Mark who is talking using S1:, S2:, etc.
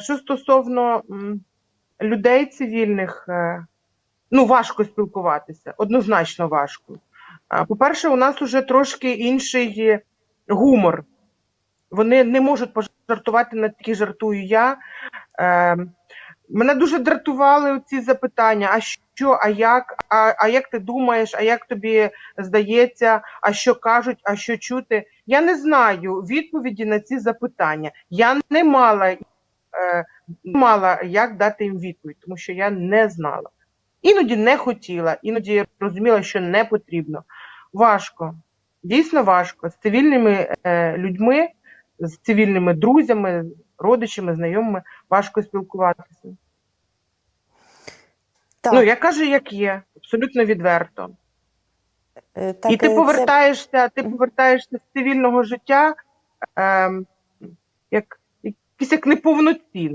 S1: що стосовно людей цивільних, е, ну важко спілкуватися, однозначно важко. По-перше, у нас уже трошки інший гумор. Вони не можуть пожартувати на такі жартую я. Е, мене дуже дратували ці запитання: а що, а як, а, а як ти думаєш, а як тобі здається, а що кажуть, а що чути? Я не знаю відповіді на ці запитання. Я не мала, мала як дати їм відповідь, тому що я не знала. Іноді не хотіла, іноді розуміла, що не потрібно. Важко, дійсно важко. З цивільними е, людьми, з цивільними друзями, родичами, знайомими важко спілкуватися.
S2: Так,
S1: Ну, я кажу, як є, абсолютно відверто.
S2: е, так,
S1: і ти
S2: е, це-
S1: повертаєшся, ти повертаєшся з цивільного життя, ем, як якийсь як неповноцінний.